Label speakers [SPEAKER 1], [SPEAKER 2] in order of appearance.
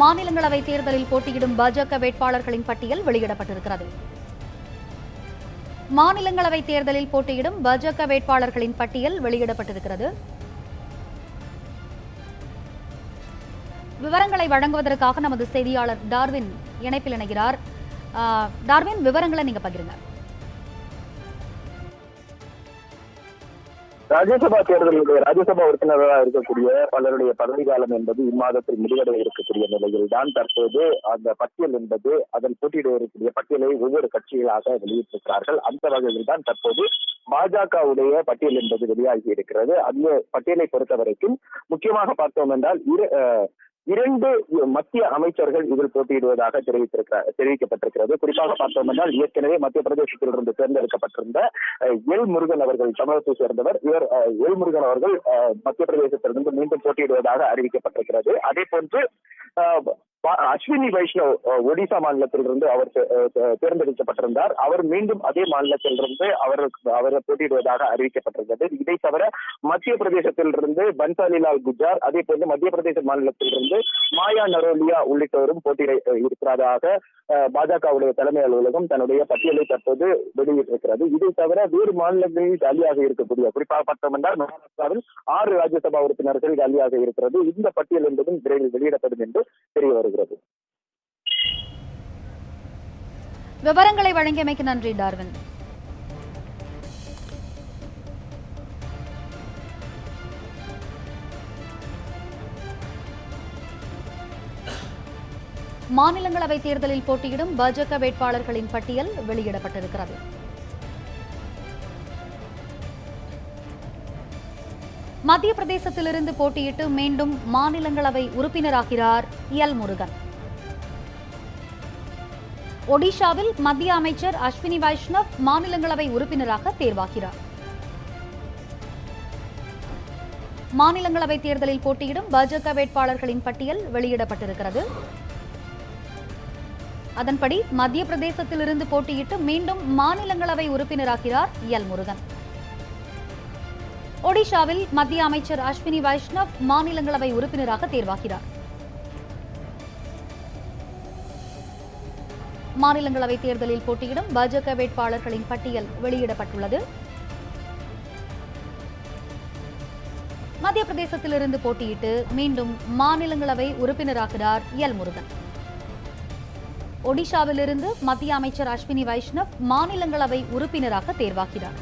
[SPEAKER 1] மாநிலங்களவை தேர்தலில் போட்டியிடும் பாஜக வேட்பாளர்களின் பட்டியல் வெளியிடப்பட்டிருக்கிறது. மாநிலங்களவை தேர்தலில் போட்டியிடும் பாஜக வேட்பாளர்களின் பட்டியல் வெளியிடப்பட்டிருக்கிறது. விவரங்களை வழங்குவதற்காக நமது செய்தியாளர் டார்வின் இணைப்பில் இணைகிறார். டார்வின் விவரங்களை நீங்க பகிருங்க.
[SPEAKER 2] ராஜ்யசபா தேர்தலுடைய ராஜ்யசபா உறுப்பினராக இருக்கக்கூடிய பலருடைய பதவி காலம் என்பது இம்மாதத்தில் முடிவடைய இருக்கக்கூடிய நிலையில் தான் தற்போது அந்த பட்டியல் என்பது அதன் போட்டியிட இருக்கக்கூடிய பட்டியலை ஒவ்வொரு கட்சிகளாக வெளியிட்டிருக்கிறார்கள். அந்த வகையில் தான் தற்போது பாஜகவுடைய பட்டியல் என்பது வெளியாகி இருக்கிறது. அந்த பட்டியலை பொறுத்த வரைக்கும் முக்கியமாக பார்த்தோம் என்றால் இரு- அஹ், இரண்டு மத்திய அமைச்சர்கள் இதில் போட்டியிடுவதாக தெரிவித்திருக்கிறார் தெரிவிக்கப்பட்டிருக்கிறது. குறிப்பாக பார்த்தோம் என்றால் ஏற்கனவே மத்திய பிரதேசத்திலிருந்து தேர்ந்தெடுக்கப்பட்டிருந்த எல் முருகன் அவர்கள் தமிழகத்தை சேர்ந்தவர். இவர் எல் முருகன் அவர்கள் அஹ், மத்திய பிரதேசத்திலிருந்து மீண்டும் போட்டியிடுவதாக அறிவிக்கப்பட்டிருக்கிறது. அதே போன்று அஸ்வினி வைஷ்ணவ் ஒடிசா மாநிலத்திலிருந்து அவர் தேர்ந்தெடுக்கப்பட்டிருந்தார். அவர் மீண்டும் அதே மாநிலத்திலிருந்து அவர் அவர் போட்டியிடுவதாக அறிவிக்கப்பட்டிருந்தது. இதை தவிர மத்திய பிரதேசத்திலிருந்து பன்சாலிலால் குஜார் அதே போன்று மத்திய பிரதேச மாநிலத்திலிருந்து மாயா நரோலியா உள்ளிட்டோரும் போட்டியிட இருக்கிறதாக பாஜகவுடைய தலைமை அலுவலகம் தன்னுடைய பட்டியலை தற்போது வெளியிட்டிருக்கிறது. இதை தவிர வேறு மாநிலங்களில் காலியாக இருக்கக்கூடிய குறிப்பாக பார்த்தோம் என்றால் மகாராஷ்டிராவில் ஆறு ராஜ்யசபா உறுப்பினர்கள் காலியாக இருக்கிறது. இந்த பட்டியல் என்பதும் விரைவில் வெளியிடப்படும் என்று தெரிய வருகிறது.
[SPEAKER 1] விவரங்களை வழங்கியமைக்கு நன்றி டார்வின். மாநிலங்களவை தேர்தலில் போட்டியிடும் பாஜக வேட்பாளர்களின் பட்டியல் வெளியிடப்பட்டிருக்கிறது. மத்திய பிரதேசத்திலிருந்து போட்டியிட்டு மீண்டும் மாநிலங்களவை உறுப்பினராகிறார் எல் முருகன். ஒடிஷாவில் மத்திய அமைச்சர் அஸ்வினி வைஷ்ணவ் மாநிலங்களவை உறுப்பினராக தேர்வாகிறார். மாநிலங்களவை தேர்தலில் போட்டியிடும் பாஜக வேட்பாளர்களின் பட்டியல் வெளியிடப்பட்டிருக்கிறது. அதன்படி மத்திய பிரதேசத்திலிருந்து போட்டியிட்டு மீண்டும் மாநிலங்களவை உறுப்பினராகிறார் எல் முருகன். ஒடிஷாவில் மத்திய அமைச்சர் அஸ்வினி வைஷ்ணவ் மாநிலங்களவை உறுப்பினராக தேர்வாகிறார். மாநிலங்களவை தேர்தலில் போட்டியிடும் பாஜக வேட்பாளர்களின் பட்டியல் வெளியிடப்பட்டுள்ளது. மத்திய பிரதேசத்திலிருந்து போட்டியிட்டு மீண்டும் மாநிலங்களவை உறுப்பினராகிறார் எல் முருகன். ஒடிஷாவிலிருந்து மத்திய அமைச்சர் அஸ்வினி வைஷ்ணவ் மாநிலங்களவை உறுப்பினராக தேர்வாகிறார்.